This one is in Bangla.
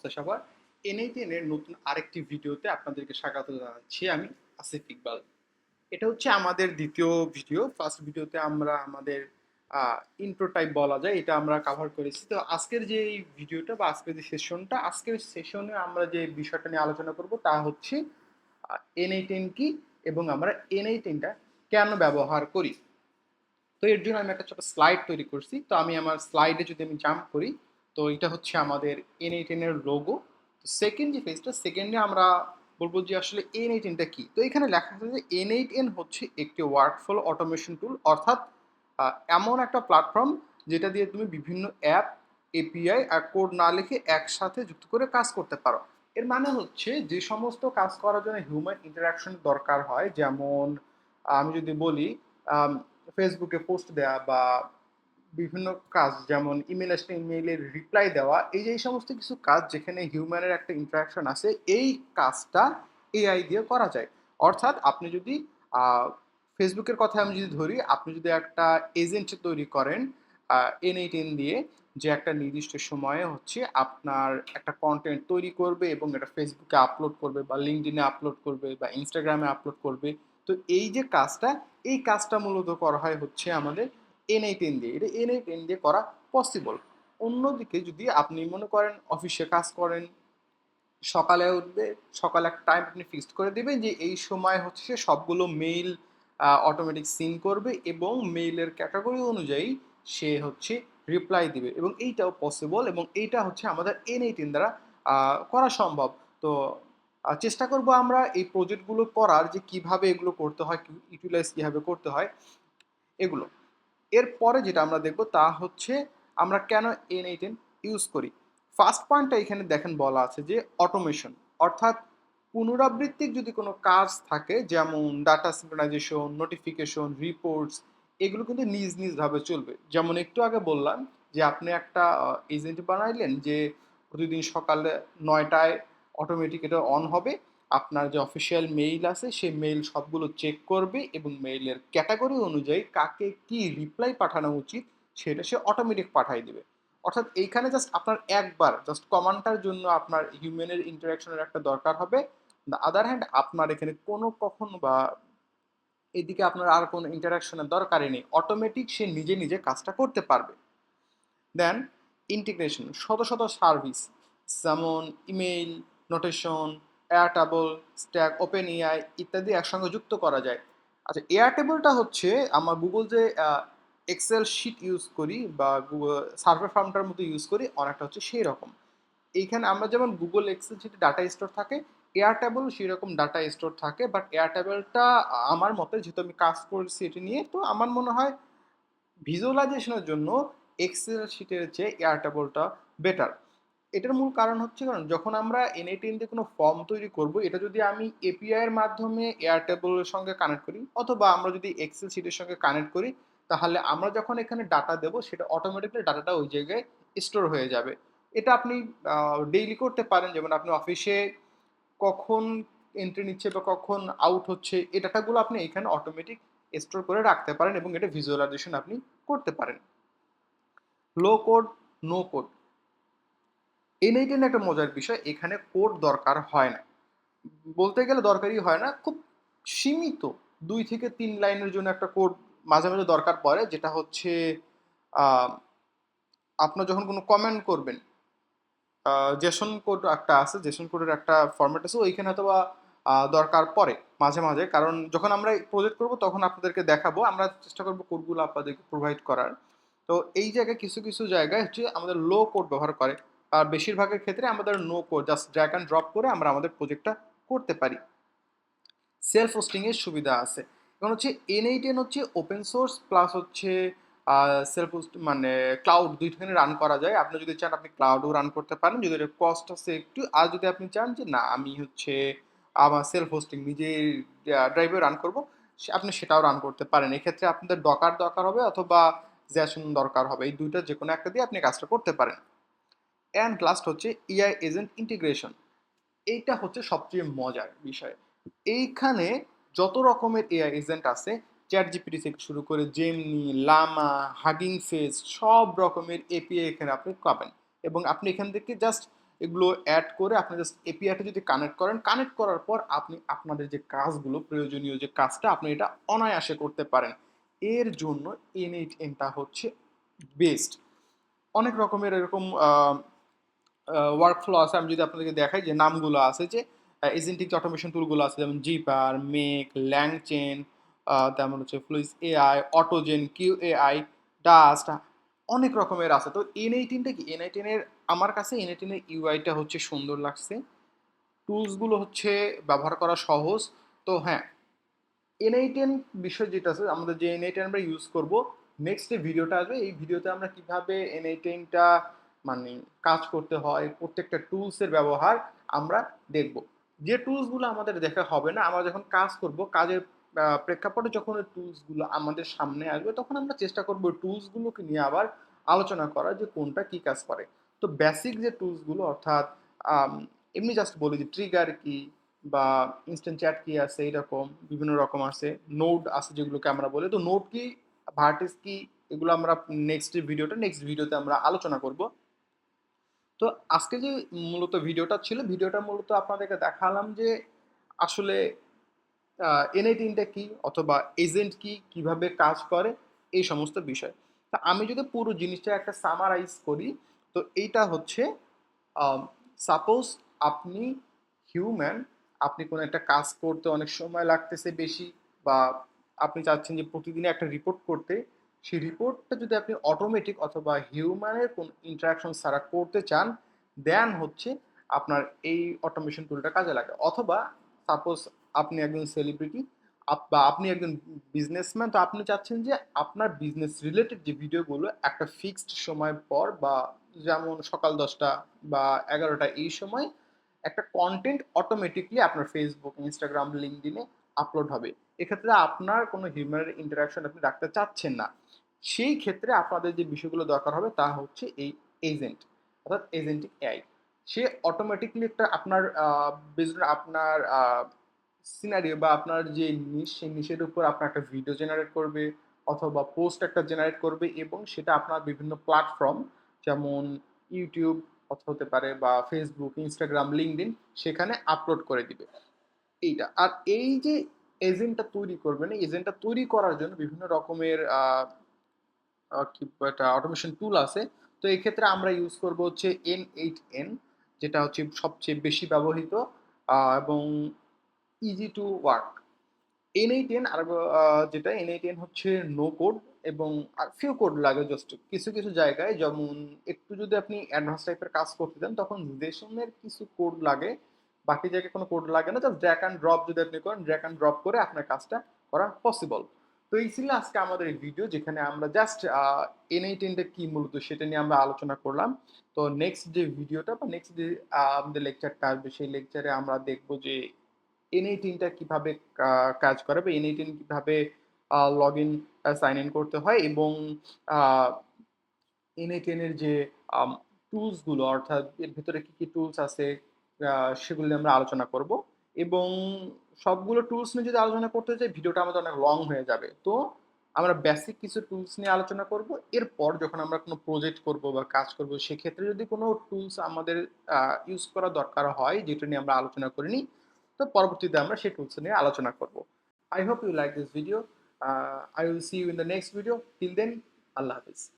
তো সবার। এনএইটিএন এর নতুন আরেকটি ভিডিওতে আপনাদেরকে স্বাগত জানাচ্ছি আমি আসিফ ইকবাল। এটা হচ্ছে আমাদের দ্বিতীয় ভিডিও। ফার্স্ট ভিডিওতে আমরা আমাদের ইন্ট্রো টাইপ বলা যায়, এটা আমরা কভার করেছি। তো আজকের যে ভিডিওটা বা আজকের যে সেশনটা আজকের সেশনে আমরা যে বিষয়টা নিয়ে আলোচনা করব তা হচ্ছে এনএইটেন কি এবং আমরা এনএইটেনটা কেন ব্যবহার করি? তো এর জন্য আমি একটা ছোট স্লাইড তৈরি করছি। তো আমি আমার স্লাইডে যদি আমি জাম্প করি তো এটা হচ্ছে আমাদের এন এইটেনের লোগো সেকেন্ড যে ফেজটা সেকেন্ডে আমরা বলব যে আসলে এন এইট এনটা কি? তো এখানে লেখা আছে যে এন এইট এন হচ্ছে একটি ওয়ার্কফ্লো অটোমেশন টুল অর্থাৎ এমন একটা প্ল্যাটফর্ম যেটা দিয়ে তুমি বিভিন্ন অ্যাপ এপিআই আর কোড না লিখে একসাথে যুক্ত করে কাজ করতে পারো। এর মানে হচ্ছে যে সমস্ত কাজ করার জন্য হিউম্যান ইন্টারাকশন দরকার হয়। যেমন, আমি যদি বলি ফেসবুকে পোস্ট দেওয়া বা বিভিন্ন কাজ, যেমন ইমেল আসলে ইমেইলের রিপ্লাই দেওয়া, এই যে এই সমস্ত কিছু কাজ যেখানে হিউম্যানের একটা ইন্টারাকশন আছে, এই কাজটা এআই দিয়ে করা যায়। অর্থাৎ আপনি যদি ফেসবুকের কথা আমি যদি ধরি, আপনি যদি একটা এজেন্ট তৈরি করেন এন এইট এন দিয়ে, যে একটা নির্দিষ্ট সময়ে হচ্ছে আপনার একটা কন্টেন্ট তৈরি করবে এবং এটা ফেসবুকে আপলোড করবে বা লিঙ্কডিনে আপলোড করবে বা ইনস্টাগ্রামে আপলোড করবে, তো এই যে কাজটা, এই কাজটা মূলত করা হয় হচ্ছে আমাদের এনআই টেন দিয়ে, এটা এনআই টেন দিয়ে করা পসিবল অন্যদিকে যদি আপনি মনে করেন অফিসে কাজ করেন, সকালে উঠবে, সকালে একটা টাইম আপনি ফিক্সড করে দেবেন যে এই সময় হচ্ছে সবগুলো মেইল অটোমেটিক সিন করবে এবং মেইলের ক্যাটাগরি অনুযায়ী সে হচ্ছে রিপ্লাই দিবে এবং এইটাও পসিবল এবং এইটা হচ্ছে আমাদের এন এইটিন দ্বারা করা সম্ভব। তো চেষ্টা করব আমরা এই প্রজেক্টগুলো করার যে কীভাবে এগুলো করতে হয় ইউটিলাইজ কীভাবে করতে হয়, এগুলো। এরপরে যেটা আমরা দেখব তা হচ্ছে আমরা কেন এন এইটেন ইউজ করি। ফার্স্ট পয়েন্টটা এখানে দেখেন বলা আছে যে অটোমেশন অর্থাৎ পুনরাবৃত্তিক যদি কোনো কাজ থাকে, যেমন ডাটা সিঙ্ক্রোনাইজেশন নোটিফিকেশন রিপোর্টস এগুলো কিন্তু নিজ নিজভাবে চলবে। যেমন একটু আগে বললাম যে আপনি একটা এজেন্ট বানাইলেন যে প্রতিদিন সকালে নয়টায় অটোমেটিক এটা অন হবে আপনার যে অফিসিয়াল মেইল আছে, সেই মেইল সবগুলো চেক করবে এবং মেইলের ক্যাটাগরি অনুযায়ী কাকে কি রিপ্লাই পাঠানো উচিত, সেটা সে অটোমেটিক পাঠাই দেবে। অর্থাৎ এইখানে জাস্ট আপনার একবার জাস্ট কমান্ডটার জন্য আপনার হিউম্যানের ইন্টারাকশনের একটা দরকার হবে। দ্য আদার হ্যান্ড আপনার এখানে কোনো কখন বা এদিকে আপনার আর কোনো ইন্টারাকশনের দরকারই নেই। অটোমেটিক সে নিজে নিজে কাজটা করতে পারবে। দেন ইন্টিগ্রেশন শত শত সার্ভিস যেমন email Notion Airtable Slack OpenAI ইত্যাদি একসঙ্গে যুক্ত করা যায়। আচ্ছা এয়ারটেবলটা হচ্ছে আমার গুগল যে এক্সেল শিট ইউজ করি বা গুগল সার্ভে ফার্মটার মতো ইউজ করি, অনেকটা হচ্ছে সেই রকম। এইখানে আমরা যেমন গুগল এক্সেল শিটে ডাটা স্টোর থাকে এয়ারটেবল সেই রকম ডাটা স্টোর থাকে বাট এয়ারটেবলটা আমার মতে যেহেতু আমি কাজ করছি এটি নিয়ে, তো আমার মনে হয় ভিজুয়ালাইজেশনের জন্য এক্সেল শিটের চেয়ে এয়ারটেবলটা বেটার এটার মূল কারণ হচ্ছে কারণ যখন আমরা এনএটিএন দিয়ে কোনো ফর্ম তৈরি করব, এটা যদি আমি এপিআই এর মাধ্যমে এয়ারটেবলের সঙ্গে কানেক্ট করি, অথবা আমরা যদি এক্সেল শিটের সঙ্গে কানেক্ট করি, তাহলে আমরা যখন এখানে ডাটা দেব, সেটা অটোমেটিকলি ডাটাটা ওই জায়গায় স্টোর হয়ে যাবে। এটা আপনি ডেইলি করতে পারেন, যেমন আপনি অফিসে কখন এন্ট্রি নিচ্ছে বা কখন আউট হচ্ছে, এই ডাটাগুলো আপনি এখানে অটোমেটিক স্টোর করে রাখতে পারেন এবং এটা ভিজুয়ালাইজেশন আপনি করতে পারেন। Low code no code N eight N একটা মজার বিষয়, এখানে কোড দরকার হয় না। বলতে গেলে দরকারই হয় না, খুব সীমিত, দুই থেকে তিন লাইনের জন্য একটা কোড মাঝে মাঝে দরকার পড়ে, যেটা হচ্ছে আপনার যখন কোনো কমেন্ট করবেন জেসন কোড একটা আছে, জেসন কোডের একটা ফরম্যাট আছে, ওইখানে বা দরকার পড়ে মাঝে মাঝে, কারণ যখন আমরা প্রজেক্ট করব, তখন আপনাদেরকে দেখাবো, আমরা চেষ্টা করব কোডগুলো আপনাদেরকে প্রোভাইড করার। তো এই জায়গায় কিছু কিছু জায়গায় হচ্ছে আমাদের লো কোড ব্যবহার করে। আর বেশিরভাগের ক্ষেত্রে আমাদের no code just drag and drop করে আমরা আমাদের প্রজেক্টটা করতে পারি। সেলফ হোস্টিংয়ের সুবিধা আছে। এখন হচ্ছে এন এইটেন হচ্ছে ওপেন সোর্স প্লাস হচ্ছে সেলফ মানে ক্লাউড দুইখানে রান করা যায়। আপনি যদি চান আপনি ক্লাউডও রান করতে পারেন। যদি কস্ট আছে একটু, আর যদি আপনি চান যে না, আমি হচ্ছে আমার সেলফ হোস্টিং নিজে ড্রাইভে রান করব আপনি সেটাও রান করতে পারেন। এক্ষেত্রে আপনাদের ডকার দরকার হবে অথবা জ্যাসন দরকার হবে। এই দুইটা যে কোনো একটা দিয়ে আপনি কাজটা করতে পারেন। অ্যান্ড লাস্ট হচ্ছে ইআই এজেন্ট ইন্টিগ্রেশন এইটা হচ্ছে সবচেয়ে মজার বিষয়। এইখানে যত রকমের এআই এজেন্ট আছে চ্যাট জিপিটি থেকে শুরু করে জেমনি লামা হাগিং ফেস সব রকমের এপিআই এখানে আপনি পাবেন। এবং আপনি এখান থেকে জাস্ট এগুলো অ্যাড করে আপনি জাস্ট এপিআইটা যদি কানেক্ট করেন কানেক্ট করার পর আপনি আপনাদের যে কাজগুলো, প্রয়োজনীয় যে কাজটা, আপনি এটা অনায়াসে করতে পারেন। এর জন্য এন এইট এনটা হচ্ছে বেস্ট অনেক রকমের এরকম ওয়ার্কফ্লো আছে, আমি যদি আপনাদেরকে দেখাই যে নামগুলো আছে যে এজেন্টিক অটোমেশন টুলগুলো আছে, যেমন জিপার মেক ল্যাংচেন তেমন হচ্ছে Flowise AI AutoGen Q AI Dust অনেক রকমের আছে। তো এন এইটিনটা কি? এন এইটিনের আমার কাছে এন এইটিনের ইউআইটা হচ্ছে সুন্দর লাগছে। টুলসগুলো হচ্ছে ব্যবহার করা সহজ। তো হ্যাঁ এন এইটেন বিষয় যেটা আছে, আমাদের যে এন এইটেন আমরা ইউজ করব নেক্সট যে ভিডিওটা আসবে, এই ভিডিওতে আমরা কীভাবে এন এইটেনটা মানে কাজ করতে হয়, প্রত্যেকটা টুলসের ব্যবহার আমরা দেখব। যে টুলসগুলো আমাদের দেখা হবে না, আমরা যখন কাজ করব, কাজের প্রেক্ষাপটে যখন ওই টুলসগুলো আমাদের সামনে আসবে, তখন আমরা চেষ্টা করব টুলসগুলোকে নিয়ে আবার আলোচনা করা যে কোনটা কি কাজ করে। তো বেসিক যে টুলসগুলো অর্থাৎ এমনি জাস্ট বলি যে ট্রিগার কি বা ইনস্ট্যান্ট চ্যাট কি আছে এরকম বিভিন্ন রকম আছে নোট আছে যেগুলোকে আমরা বলি। তো নোট কি ভার্টিস কি, এগুলো আমরা নেক্সট ভিডিওটা নেক্সট ভিডিওতে আমরা আলোচনা করব। তো আজকে যে মূলত ভিডিওটা ছিল, ভিডিওটা মূলত আপনাদেরকে দেখালাম যে আসলে এনআইটিনটা কি অথবা এজেন্ট কি কীভাবে কাজ করে, এই সমস্ত বিষয়। তা আমি যদি পুরো জিনিসটা একটা সামারাইজ করি, তো এইটা হচ্ছে সাপোজ আপনি হিউম্যান আপনি কোনো একটা কাজ করতে অনেক সময় লাগতেছে বেশি বা আপনি চাচ্ছেন যে প্রতিদিনে একটা রিপোর্ট করতে সেই রিপোর্টটা যদি আপনি অটোমেটিক অথবা হিউম্যানের কোন ইন্টারাকশন ছাড়া করতে চান দেন হচ্ছে আপনার এই অটোমেশন টুলটা কাজে লাগে। অথবা সাপোজ আপনি একজন সেলিব্রিটি বা আপনি একজন বিজনেসম্যান তো আপনি চাচ্ছেন যে আপনার বিজনেস রিলেটেড যে ভিডিওগুলো একটা ফিক্সড সময় পর বা যেমন সকাল দশটা বা এগারোটা, এই সময় একটা কন্টেন্ট অটোমেটিকলি আপনার ফেসবুক ইনস্টাগ্রাম লিঙ্কডিনে আপলোড হবে। এক্ষেত্রে আপনার কোনো হিউম্যানের ইন্টারাকশন আপনি রাখতে চাচ্ছেন না। সেই ক্ষেত্রে আপনাদের যে বিষয়গুলো দরকার হবে তা হচ্ছে এই এজেন্ট অর্থাৎ এজেন্টিক এআই সে অটোমেটিকলি একটা আপনার আপনার সিনারিও বা আপনার যে নিশ সেই নিশের উপর আপনার একটা ভিডিও জেনারেট করবে অথবা পোস্ট একটা জেনারেট করবে এবং সেটা আপনার বিভিন্ন প্ল্যাটফর্ম যেমন ইউটিউব অথবা হতে পারে বা ফেসবুক ইনস্টাগ্রাম লিঙ্কডিন সেখানে আপলোড করে দিবে। এইটা। আর এই যে এজেন্টটা তৈরি করবেন এজেন্টটা তৈরি করার জন্য বিভিন্ন রকমের একটা অটোমেশন টুল আছে। তো এই ক্ষেত্রে আমরা ইউজ করব হচ্ছে এন এইট এন যেটা হচ্ছে সবচেয়ে বেশি ব্যবহৃত এবং easy to work N eight N আর যেটা এন এইট এন হচ্ছে নো কোড এবং আর ফিউ কোড লাগে জাস্ট কিছু কিছু জায়গায়। যেমন একটু যদি আপনি অ্যাডভান্স টাইপের কাজ করতে দেন তখন রেশনের কিছু কোড লাগে। বাকি জায়গায় কোনো কোড লাগে না। জাস্ট ড্র্যাক অ্যান্ড ড্রপ যদি আপনি করেন ড্র্যাক অ্যান্ড ড্রপ করে আপনার কাজটা করা পসিবল তো এই ছিল আজকে আমাদের এই ভিডিও যেখানে আমরা জাস্ট এন এই টেনটা কি মূলত সেটা নিয়ে আমরা আলোচনা করলাম। তো নেক্সট যে ভিডিওটা বা নেক্সট যে আমাদের লেকচারটা আসবে, সেই লেকচারে আমরা দেখব যে এন এই টেনটা কীভাবে কাজ করে বা এন এই টেন কীভাবে লগ ইন সাইন ইন করতে হয় এবং এন এই টেনের যে টুলসগুলো অর্থাৎ এর ভিতরে কী কী টুলস আছে সেগুলো আমরা আলোচনা করব এবং সবগুলো টুলস নিয়ে যদি আলোচনা করতে চাই ভিডিওটা আমাদের অনেক লং হয়ে যাবে। তো আমরা বেসিক কিছু টুলস নিয়ে আলোচনা করব। এরপর যখন আমরা কোনো প্রজেক্ট করব বা কাজ করব, সেক্ষেত্রে যদি কোনো টুলস আমাদের ইউজ করা দরকার হয়, যেটা নিয়ে আমরা আলোচনা করিনি, তো পরবর্তীতে আমরা সেই টুলস নিয়ে আলোচনা করব। I hope you like this video I will see you in the next video till then Allah Hafiz.